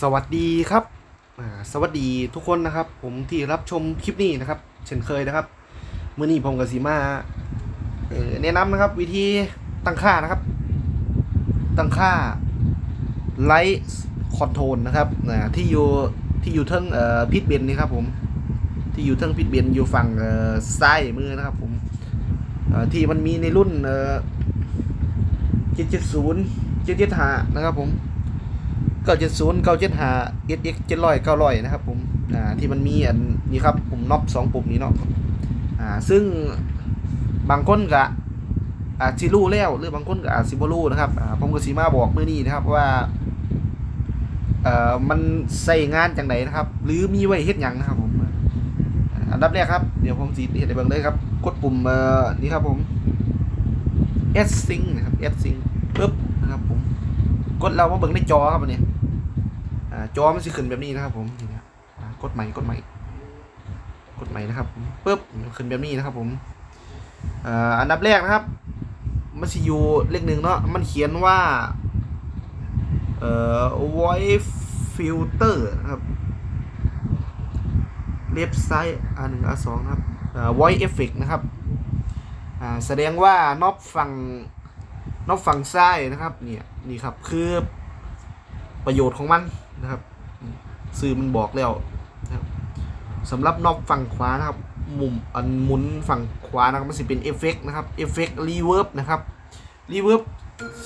สวัสดีครับสวัสดีทุกคนนะครับ ผมที่รับชมคลิปนี้นะครับ เช่นเคยนะครับเมื่อนี้ผมกับสีมาแนะนำนะครับ วิธีตั้งค่านะครับ ตั้งค่าไลท์คอนโทรลนะครับที่อยู่ที่อยู่เทิงพิทเบนนี่ครับผมที่อยู่เทิงพิทเบนอยู่ฝั่งซ้ายมือนะครับ ผมที่มันมีในรุ่นเอ่อ770 775นะครับผม เก้าเจ็ดศูนย์เก้าเจ็ดห้าเอสเอ็กเจ็ดร้อยเก้าร้อยนะครับผมอ่าที่มันมีอันนี้ครับปุ่มน็อปสองปุ่มนี้เนาะอ่าซึ่งบางคนก็อาจสิรู้แล้วหรือบางคนก็อาจสิบ่รู้นะครับอ่าผมก็สิมาบอกมื้อนี้นะครับว่าเอ่อมันใส่งานจังไดนะครับ หรือมีไว้เฮ็ดหยังนะครับผมอันดับแรกครับเดี๋ยวผมสิเฮ็ดให้เบิ่งเลยครับกดปุ่มเอ่อนี่ครับผม S sync นะครับ S sync ปึ๊บนะครับผมกดเรามาเบิ่งในจอครับอันนี้ จอมันสิขึ้นแบบนี้นะครับ ผมนี่นะกดใหม่กดใหม่กดใหม่นะครับปึ๊บขึ้นแบบนี้นะครับ ผมอันดับแรกนะครับ มันสิอยู่เลขหนึ่งเนาะมันเขียนว่าเอ่อ voice filter นะครับเล็บซ้ายอันหนึ่งอันสองนะครับอ่า voice effect นะครับอ่าแสดงว่านอบฝั่งนอกฝั่งซ้ายนะครับ เนี่ย นี่ครับ คือประโยชน์ของมัน นะครับสื่อมันบอกแล้วนะครับสำหรับนอกฝั่งขวานะครับ มุมอันหมุนฝั่งขวานะครับมันสิเป็นเอฟเฟกนะครับเอฟเฟกรีเวิร์บนะครับรีเวิร์บ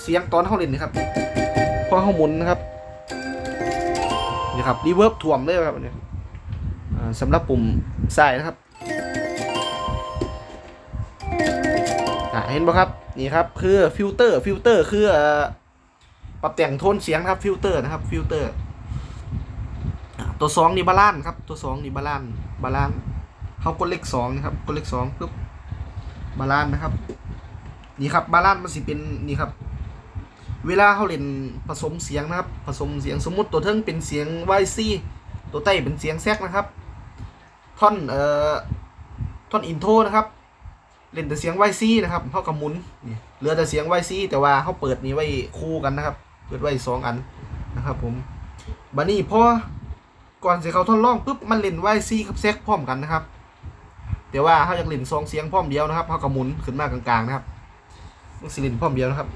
เสียงตอนเข้าเล่นนะครับพอเข้าหมุนนะครับนี่ครับรีเวิร์บถ่วมเลยครับอันนี้อ่าสำหรับปุ่มซ้ายนะครับเห็นปะครับนี่ครับคือฟิลเตอร์ฟิลเตอร์คือปรับแต่งโทนเสียงครับฟิลเตอร์นะครับฟิลเตอร์ ตัวสองนี่บาลานครับ ตัวสองนี่บาลานบาลานเขากดเลขสองนะครับกดเลขสองปุ๊บบาลานนะครับ นี่ครับบาลานมันสิเป็นนี่ครับ เวลาเขาเล่นผสมเสียงนะครับ ผสมเสียงสมมุติตัวเทิงเป็นเสียงไวซีตัวใต้เป็นเสียงแซกนะครับท่อนเอ่อท่อนอินโทรนะครับเล่นแต่เสียงไวซีนะครับเขากับมุนนี่เหลือแต่เสียงไวซีแต่ว่าเขาเปิดนี้ไว้คู่กันนะครับ เปิดไว้สองอันนะครับ ผมบันนี้พอ ก่อนจะเขาทดลองปุ๊บมันเล่นไวซีกับแซกพร้อมกันนะครับแต่ว่าเขาอยากเล่นสองเสียงพร้อมเดียวนะครับเขากับหมุนขึ้นมากลางๆนะครับมันสิเล่นพร้อมเดียวนะครับ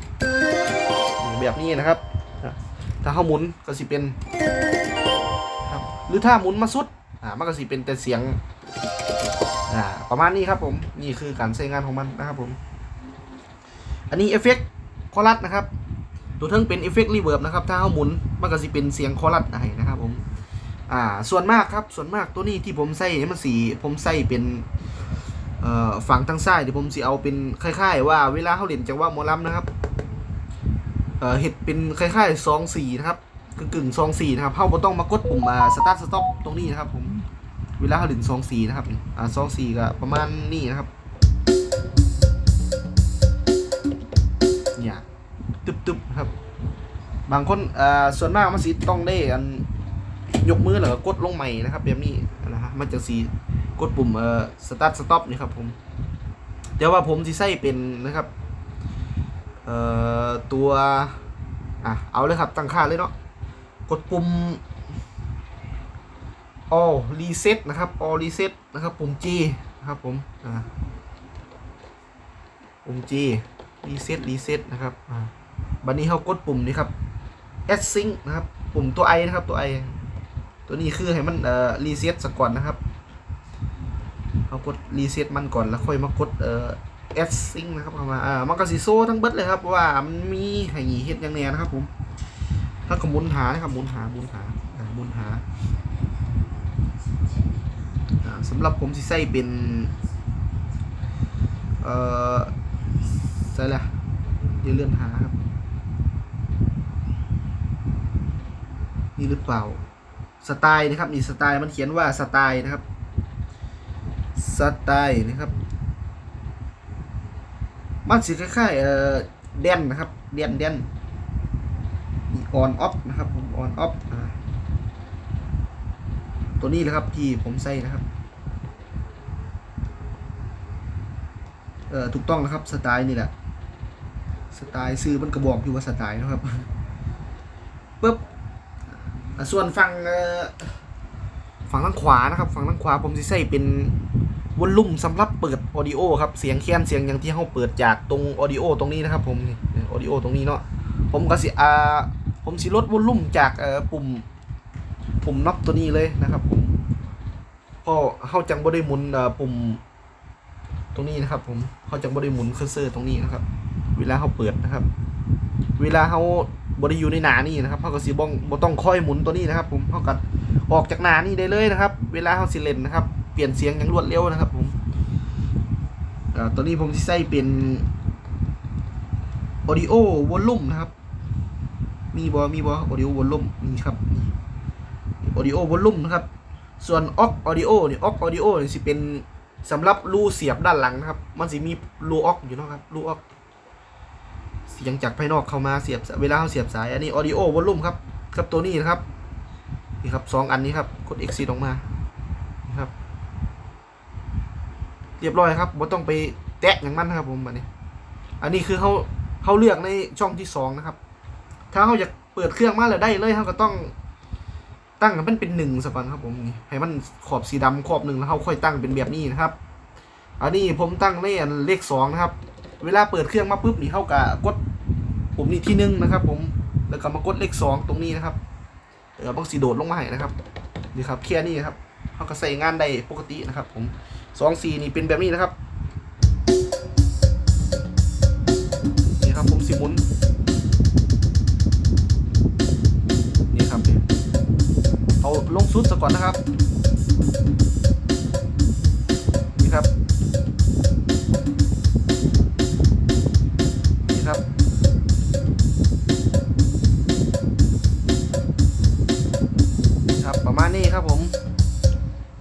แบบนี้นะครับ ถ้าเขาหมุนก็สิเป็นครับหรือถ้าหมุนมาสุดอ่ามันก็สิเป็นแต่เสียงอ่าประมาณนี้ครับผมนี่คือการใช้งานของมันนะครับผมอันนี้เอฟเฟกต์คอรัสนะครับ ตัวเทิงเป็นเอฟเฟกต์รีเวิร์บนะครับ ถ้าเขาหมุนมันก็จะเป็นเสียงคอรัสให้นะครับผม อ่าส่วนมากครับส่วนมากตัวนี้ที่ผมใส่เนี่ยมันสีผมใส่เป็นเอ่อฝั่งทางซ้ายเดี๋ยวผมสิเอาเป็นคล้ายๆ ว่าเวลาเขาเล่นจังหวะหมอลำนะครับเอ่อเห็ดเป็นคล้ายๆซองสีนะครับกึ่งซองสีนะครับเขาบ่ต้องมากดปุ่มมาสตาร์ทสต็อปตรงนี้นะครับผมเวลาเขาดึงซองสีนะครับอ่าซองสีก็ประมาณนี้นะครับเนี่ยตึบๆครับ บางคนอ่าส่วนมากมันสีต้องได้อัน ยกมือหรือกดลงใหม่นะครับแบบนี้นะฮะมันจะสีกดปุ่มเอ่อสตาร์ทสต็อปนี่ครับผมแต่ว่าผมสิใส่เป็นนะครับเอ่อตัวอะเอาเลยครับตั้งค่าเลยเนาะกดปุ่ม all reset นะครับ all reset นะครับปุ่ม G นะครับผมอ่าปุ่ม G reset reset นะครับอ่าบัดนี้เขากดปุ่มนี้ครับ async นะครับ ปุ่มตัว I นะครับตัว I ตัวนี้คือให้มันเอ่อ reset สักก่อนนะครับเขากด reset มันก่อนแล้วค่อยมากดเอ่อ add sync นะครับเข้ามาอ่ามันก็สิโซ่ทั้งเบิดเลยครับว่ามันมีให้เฮ็ดย่างแน่นะครับผมถ้าก็หมุนหานะครับหมุนหาหมุนหาอ่าหมุนหาอ่าสำหรับผมสิใส่เป็นเอ่อใส่ละเดี๋ยวเลื่อนหาครับ นี่หรือเปล่า สไตล์นะครับนี่สไตล์มันเขียนว่าสไตล์นะครับ สไตล์นะครับมันสิคล้ายๆเอ่อแดนนะครับแดนแดนนี่ออนออฟนะครับผมออนออฟตัวนี้เลยครับที่ผมใส่นะครับเอ่อถูกต้องนะครับสไตล์นี่แหละสไตล์ซื้อมันกระบอกอยู่ว่าสไตล์นะครับปุ๊บ ส่วนฝั่งฝั่งทางขวานะครับฝั่งทางขวาผมสิใส่เป็นวอลลุ่มสำหรับเปิดออดิโอครับเสียงแค้นเสียงอย่างที่เขาเปิดจากตรงออดิโอตรงนี้นะครับผมออดิโอตรงนี้เนาะผมก็สิอ่าผมสิลดวอลลุ่มจากปุ่มปุ่มน็อปตัวนี้เลยนะครับผมพราะเข้าจังบ่ได้หมุนปุ่มตรงนี้นะครับผมเขาจังบ่ได้หมุนเคอร์เซอร์ตรงนี้นะครับ เวลาเขาเปิดนะครับ เวลาเขา บริยูในหนานี่นะครับเขาก็สีบ้องบต้องค่อยหมุนตัวนี้นะครับ ผมเขาก็ออกจากหนานี่ได้เลยนะครับ เวลาเขาสิเล่นนะครับ เปลี่ยนเสียงอย่างรวดเร็วนะครับ ผมตัวนี้ผมที่ใส่เป็น audio volume นะครับ มีบอมีบอ audio volume นี่ครับนี่ audio volume นะครับ ส่วน aux audio นี่ aux audio นี่ยสิเป็นสำหรับรูเสียบด้านหลังนะครับ มันสิมีรู aux อยู่เนาะครับรู aux เสียงจากภายนอกเข้ามาเสียบเวลาเขาเสียบสาย อันนี้ audio volume ครับกับตัวนี้นะครับนี่ครับสองอันนี้ครับกด exit ออกมาครับ เรียบร้อยครับบ่ต้องไปแตะอย่างมันนะครับผมอันนี้ อันนี้คือเขาเขาเลือกในช่องที่สองนะครับ ถ้าเขาอยากเปิดเครื่องมาแล้วได้เลยเขาก็ต้องตั้งมันเป็นหนึ่งสักก่อนครับผมนี่ให้มันขอบสีดำขอบหนึ่งแล้วเขาค่อยตั้งเป็นแบบนี้นะครับ อันนี้ผมตั้งเลขเลขสองนะครับ เวลาเปิดเครื่องมาปุ๊บนี่เขากะกด ปุ่มนี้ที่หนึ่งนะครับ ผมแล้วก็มากดเลขสองตรงนี้นะครับเออบังสีโดดลงมาให้นะครับนี่ครับแค่นี้นะครับเขาก็ใส่งานได้ปกตินะครับ ผมสองสี่นี่เป็นแบบนี้นะครับนี่ครับผมสิหมุนนี่ครับเอาลงสุดซะก่อนนะครับ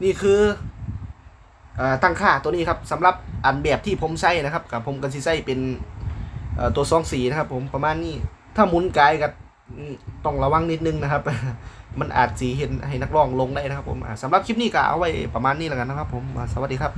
นี่คืออตั้งค่าตัวนี้ครับสำหรับอันแบบที่ผมใช้นะครับกับผมกันซีไซเป็นตัวซองสีนะครับผมประมาณนี้ถ้าหมุนไกลกับต้องระวังนิดนึงนะครับ มันอาจสีเห็นให้นักร้องลงได้นะครับผมสำหรับคลิปนี้ก็เอาไว้ประมาณนี้แล้วกันนะครับผมสวัสดีครับ